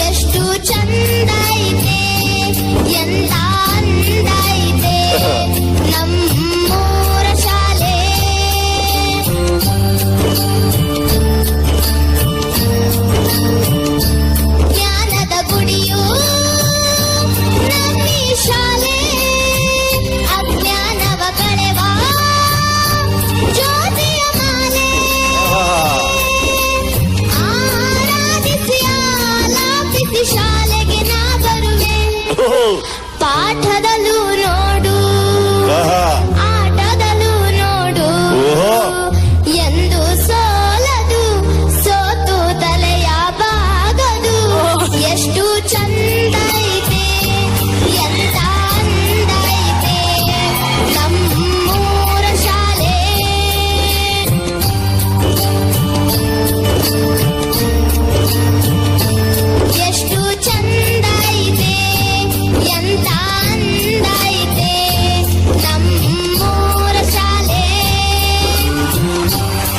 ಎಷ್ಟು ಚಂದ ಇದೆ ಎಂದ आठ हज़ार